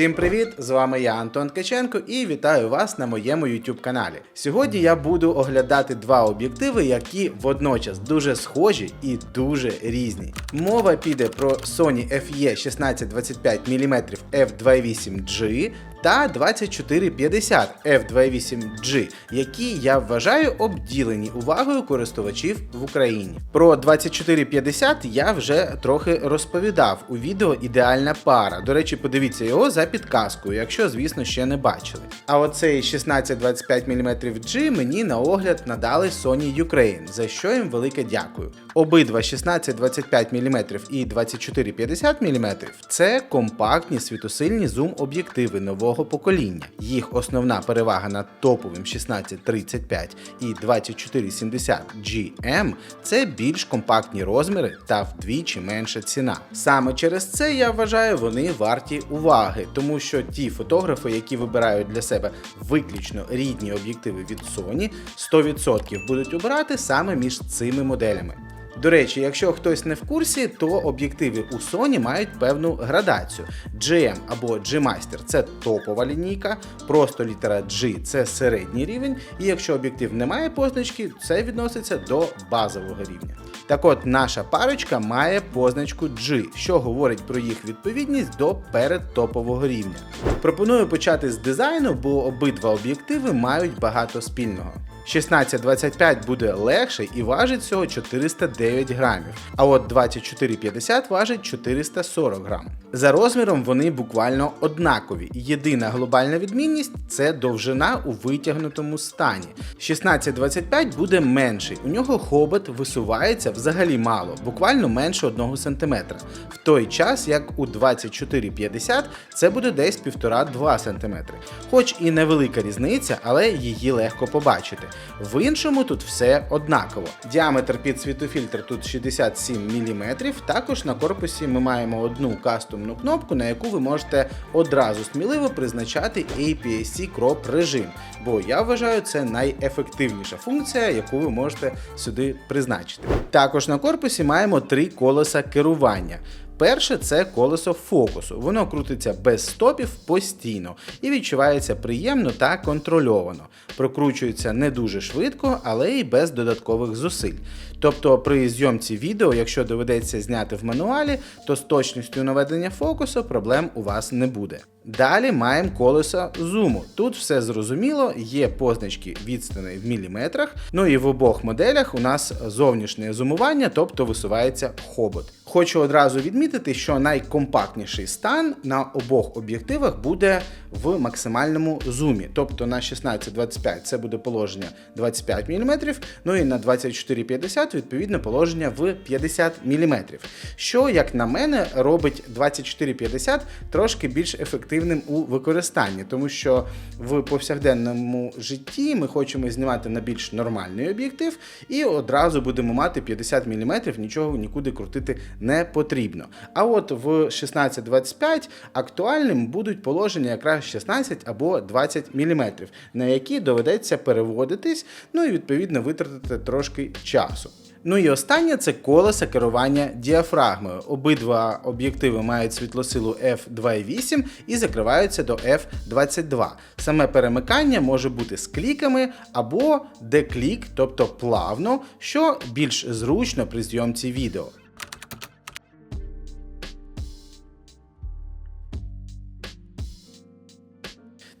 Всім привіт! З вами я Антон Ткаченко і вітаю вас на моєму YouTube каналі. Сьогодні я буду оглядати два об'єктиви, які водночас дуже схожі і дуже різні. Мова піде про Sony FE 1625 мм f2.8G та 2450 f2.8G, які я вважаю обділені увагою користувачів в Україні. Про 2450 я вже трохи розповідав у відео Ідеальна пара. До речі, подивіться його за підказкою, якщо, звісно, ще не бачили. А оцей 1625 мм G мені на огляд надали Sony Ukraine, за що їм велике дякую. Обидва 1625 мм і 2450 мм це компактні світосильні зум-об'єктиви нового покоління. Їх основна перевага над топовим 1635 і 2470 GM це більш компактні розміри та вдвічі менша ціна. Саме через це я вважаю, вони варті уваги, тому що ті фотографи, які вибирають для себе виключно рідні об'єктиви від Sony, 100% будуть обирати саме між цими моделями. До речі, якщо хтось не в курсі, то об'єктиви у Sony мають певну градацію. GM або G-Master це топова лінійка, просто літера G це середній рівень, і якщо об'єктив не має позначки, це відноситься до базового рівня. Так от, наша парочка має позначку G, що говорить про їх відповідність до передтопового рівня. Пропоную почати з дизайну, бо обидва об'єктиви мають багато спільного. 1625 буде легший і важить всього 409 грамів, а от 2450 важить 440 грам. За розміром вони буквально однакові. Єдина глобальна відмінність це довжина у витягнутому стані. 1625 буде менший, у нього хобот висувається взагалі мало, буквально менше 1 см. В той час, як у 2450 це буде десь 1,5-2 см. Хоч і невелика різниця, але її легко побачити. В іншому тут все однаково. Діаметр під світофільтр тут 67 мм. Також на корпусі ми маємо одну кастомну кнопку, на яку ви можете одразу сміливо призначати APS-C Crop режим, бо я вважаю це найефективніша функція, яку ви можете сюди призначити. Також на корпусі маємо три колеса керування. Перше це колесо фокусу. Воно крутиться без стопів постійно і відчувається приємно та контрольовано. Прокручується не дуже швидко, але й без додаткових зусиль. Тобто при зйомці відео, якщо доведеться зняти в мануалі, то з точністю наведення фокусу проблем у вас не буде. Далі маємо колесо зуму. Тут все зрозуміло, є позначки відстаней в міліметрах. Ну і в обох моделях у нас зовнішнє зумування, тобто висувається хобот. Хочу одразу відмітити, що найкомпактніший стан на обох об'єктивах буде в максимальному зумі. Тобто на 16-25 це буде положення 25 мм, ну і на 24-50 відповідно положення в 50 мм. Що, як на мене, робить 24-50 трошки більш ефективним у використанні, тому що в повсякденному житті ми хочемо знімати на більш нормальний об'єктив і одразу будемо мати 50 мм, нічого нікуди крутити не потрібно. А от в 16-25 актуальним будуть положення якраз 16 або 20 мм, на які доведеться переводитись, ну і відповідно витратити трошки часу. Ну і останнє це колеса керування діафрагмою. Обидва об'єктиви мають світлосилу f2.8 і закриваються до f22. Саме перемикання може бути з кліками або деклік, тобто плавно, що більш зручно при зйомці відео.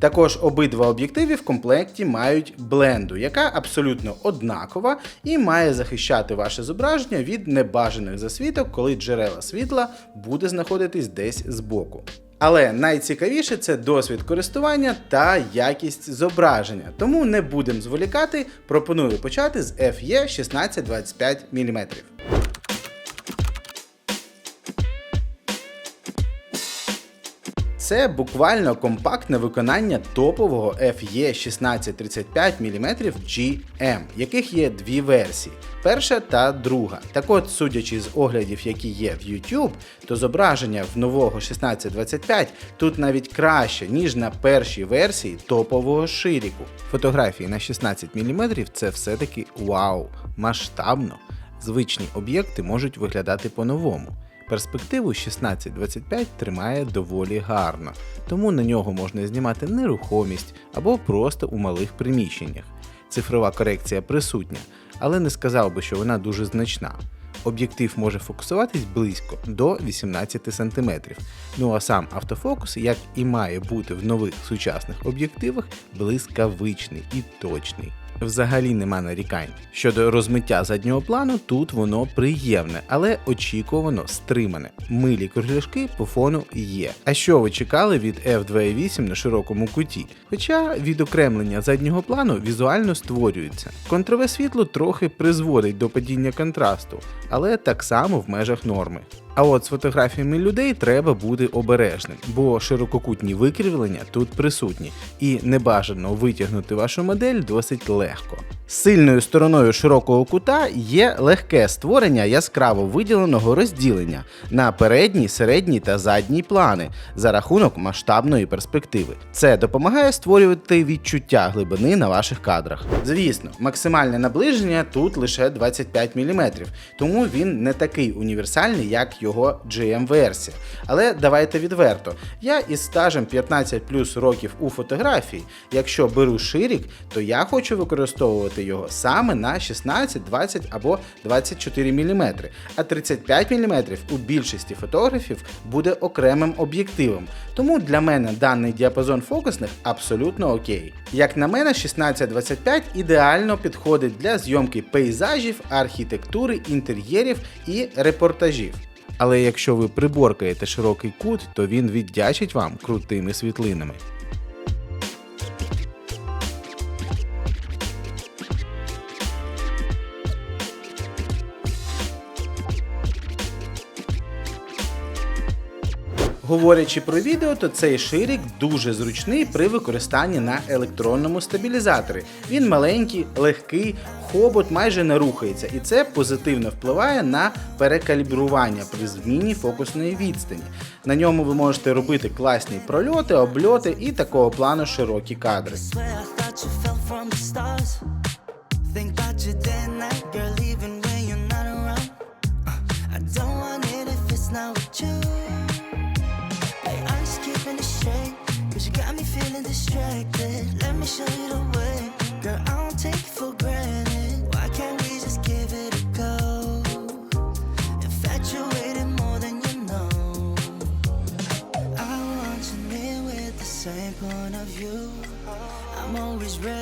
Також обидва об'єктиви в комплекті мають бленду, яка абсолютно однакова і має захищати ваше зображення від небажаних засвіток, коли джерела світла буде знаходитись десь збоку. Але найцікавіше це досвід користування та якість зображення. Тому не будемо зволікати. Пропоную почати з FE 1625 мм. Це буквально компактне виконання топового FE 1635 мм GM, яких є дві версії. Перша та друга. Так от, судячи з оглядів, які є в YouTube, то зображення в нового 1625 тут навіть краще, ніж на першій версії топового ширіку. Фотографії на 16 мм це все-таки вау, масштабно. Звичні об'єкти можуть виглядати по-новому. Перспективу 16-25 тримає доволі гарно, тому на нього можна знімати нерухомість або просто у малих приміщеннях. Цифрова корекція присутня, але не сказав би, що вона дуже значна. Об'єктив може фокусуватись близько до 18 см. Ну а сам автофокус, як і має бути в нових сучасних об'єктивах, блискавичний і точний. Взагалі нема нарікань. Щодо розмиття заднього плану, тут воно приємне, але очікувано стримане. Милі кругляшки по фону є. А що ви чекали від F2.8 на широкому куті? Хоча відокремлення заднього плану візуально створюється. Контрове світло трохи призводить до падіння контрасту, але так само в межах норми. А от з фотографіями людей треба бути обережним, бо ширококутні викривлення тут присутні, і небажано витягнути вашу модель досить легко. Сильною стороною широкого кута є легке створення яскраво виділеного розділення на передній, середній та задній плани за рахунок масштабної перспективи. Це допомагає створювати відчуття глибини на ваших кадрах. Звісно, максимальне наближення тут лише 25 мм, тому він не такий універсальний, як його GM-версія. Але давайте відверто, я із стажем 15 плюс років у фотографії, якщо беру ширік, то я хочу використовувати його саме на 16, 20 або 24 мм, а 35 мм у більшості фотографів буде окремим об'єктивом. Тому для мене даний діапазон фокусних абсолютно окей. Як на мене, 16-25 ідеально підходить для зйомки пейзажів, архітектури, інтер'єрів і репортажів. Але якщо ви приборкаєте широкий кут, то він віддячить вам крутими світлинами. Говорячи про відео, то цей ширік дуже зручний при використанні на електронному стабілізаторі. Він маленький, легкий, хобот майже не рухається, і це позитивно впливає на перекалібрування при зміні фокусної відстані. На ньому ви можете робити класні прольоти, обльоти і такого плану широкі кадри.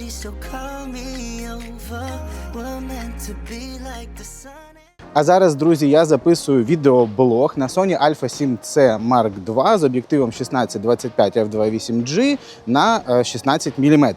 Ready, so call me over. We're meant to be like the sun. А зараз, друзі, я записую відеоблог на Sony Alpha 7C Mark II з об'єктивом 1625 f2.8G на е, 16 мм.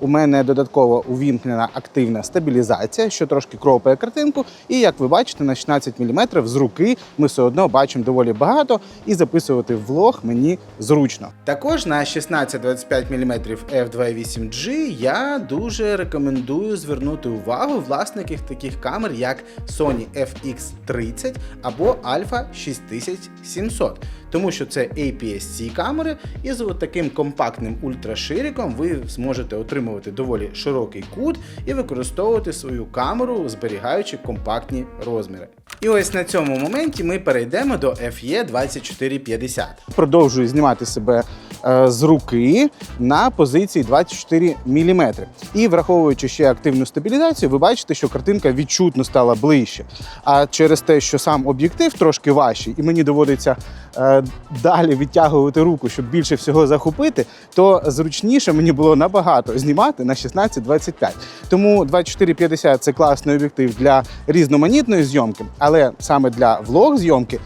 У мене додатково увімкнена активна стабілізація, що трошки кропає картинку. І як ви бачите, на 16 мм з руки ми все одно бачимо доволі багато, і записувати влог мені зручно. Також на 16-25 мм f2.8G я дуже рекомендую звернути увагу власників таких камер, як Sony FX30 або Alpha 6700, тому що це APS-C камери, і з таким компактним ультрашириком ви зможете отримувати доволі широкий кут і використовувати свою камеру, зберігаючи компактні розміри. І ось на цьому моменті ми перейдемо до FE 2450. Продовжую знімати себе е, з руки на позиції 24 мм. І враховуючи ще активну стабілізацію, ви бачите, що картинка відчутно стала ближче. А через те, що сам об'єктив трошки важчий, і мені доводиться е, далі відтягувати руку, щоб більше всього захопити, то зручніше мені було набагато знімати на 16-25. Тому 24-50 це класний об'єктив для різноманітної зйомки, але саме для влог зйомки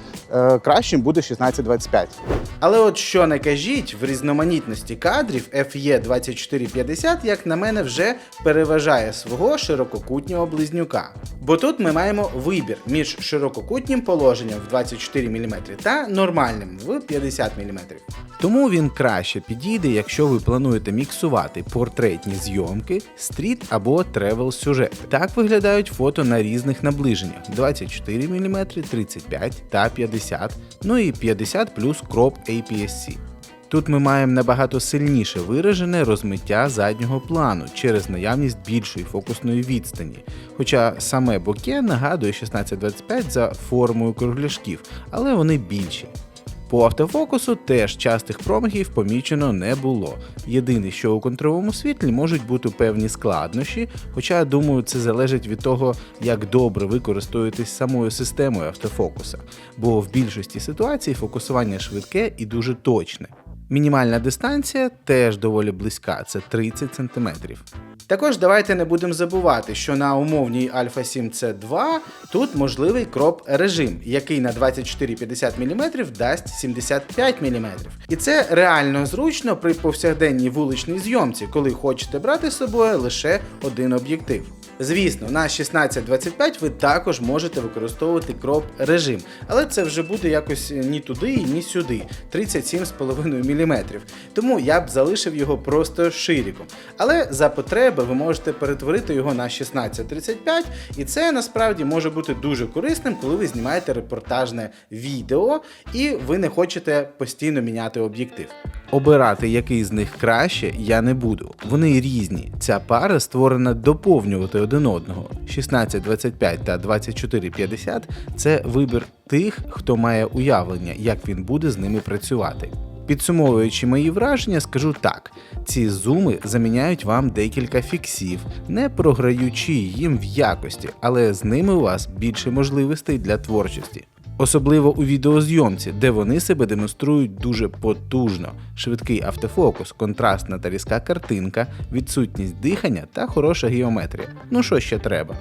кращим буде 16-25. Але от що не кажіть, в різноманітності кадрів FE 2450, як на мене, вже переважає свого ширококутнього близнюка. Бо тут ми маємо вибір між ширококутнім положенням в 24 мм та нормальним в 50 мм. Тому він краще підійде, якщо ви плануєте міксувати портретні зйомки, стріт або тревел сюжет. Так виглядають фото на різних наближеннях: 24 мм, 35 та 50, ну і 50 плюс кроп APS-C. Тут ми маємо набагато сильніше виражене розмиття заднього плану через наявність більшої фокусної відстані. Хоча саме боке нагадує 1625 за формою кругляшків, але вони більші. По автофокусу теж частих промахів помічено не було. Єдине, що у контровому світлі можуть бути певні складнощі, хоча думаю, це залежить від того, як добре ви користуєтесь самою системою автофокуса, бо в більшості ситуацій фокусування швидке і дуже точне. Мінімальна дистанція теж доволі близька, це 30 см. Також давайте не будемо забувати, що на умовній Alpha 7 c 2 тут можливий кроп режим, який на 24-50 мм дасть 75 мм. І це реально зручно при повсякденній вуличній зйомці, коли хочете брати з собою лише один об'єктив. Звісно, на 16-25 ви також можете використовувати кроп режим, але це вже буде якось ні туди, ні сюди 37,5 мм. Тому я б залишив його просто ширіком. Але за потреби ви можете перетворити його на 16-35, і це насправді може бути дуже корисним, коли ви знімаєте репортажне відео і ви не хочете постійно міняти об'єктив. Обирати, який з них краще, я не буду. Вони різні. Ця пара створена доповнювати один одного. 1625 та 2450 це вибір тих, хто має уявлення, як він буде з ними працювати. Підсумовуючи мої враження, скажу так: ці зуми заміняють вам декілька фіксів, не програючи їм в якості, але з ними у вас більше можливостей для творчості. Особливо у відеозйомці, де вони себе демонструють дуже потужно: швидкий автофокус, контрастна та різка картинка, відсутність дихання та хороша геометрія. Ну що ще треба?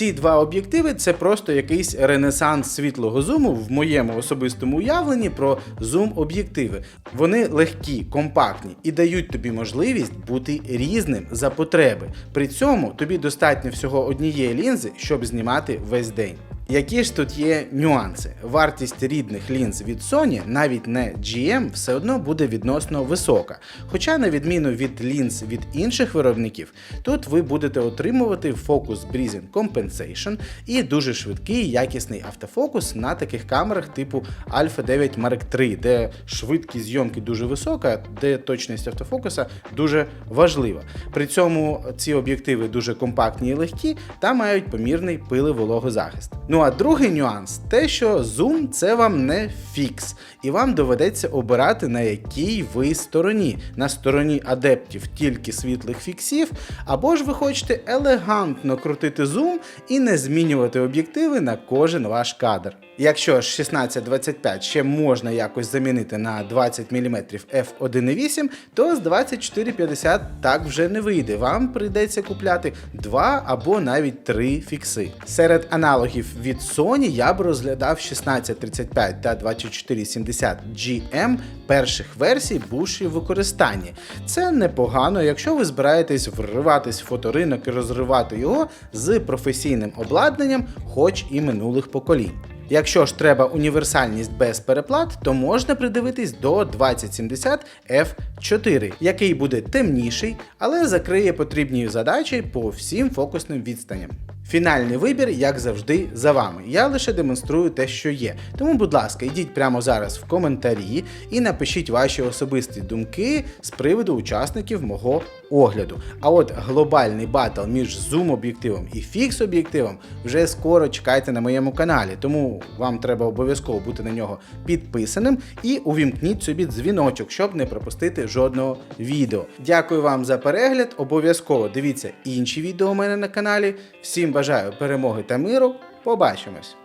Ці два об'єктиви це просто якийсь ренесанс світлого зуму в моєму особистому уявленні про зум-об'єктиви. Вони легкі, компактні і дають тобі можливість бути різним за потреби. При цьому тобі достатньо всього однієї лінзи, щоб знімати весь день. Які ж тут є нюанси? Вартість рідних лінз від Sony, навіть не GM, все одно буде відносно висока. Хоча, на відміну від лінз від інших виробників, тут ви будете отримувати Focus Breathing Compensation і дуже швидкий якісний автофокус на таких камерах типу Alpha 9 Mark III, де швидкість зйомки дуже висока, де точність автофокуса дуже важлива. При цьому ці об'єктиви дуже компактні і легкі та мають помірний пили-вологозахист. Ну а другий нюанс те, що зум це вам не фікс, і вам доведеться обирати на якій ви стороні. На стороні адептів тільки світлих фіксів, або ж ви хочете елегантно крутити зум і не змінювати об'єктиви на кожен ваш кадр. Якщо ж 16-25 ще можна якось замінити на 20 мм f1.8, то з 2450 так вже не вийде. Вам прийдеться купляти 2 або навіть 3 фікси. Серед аналогів від Sony я б розглядав 1635 та 2470 GM перших версій буші в використанні. Це непогано, якщо ви збираєтесь вриватись в фоторинок і розривати його з професійним обладнанням, хоч і минулих поколінь. Якщо ж треба універсальність без переплат, то можна придивитись до 2070 F4, який буде темніший, але закриє потрібні задачі по всім фокусним відстаням. Фінальний вибір, як завжди, за вами. Я лише демонструю те, що є. Тому, будь ласка, йдіть прямо зараз в коментарі і напишіть ваші особисті думки з приводу учасників мого огляду. А от глобальний батл між зум-об'єктивом і фікс-об'єктивом вже скоро чекайте на моєму каналі, тому вам треба обов'язково бути на нього підписаним і увімкніть собі дзвіночок, щоб не пропустити жодного відео. Дякую вам за перегляд. Обов'язково дивіться інші відео у мене на каналі. Всім бажаю перемоги та миру. Побачимось!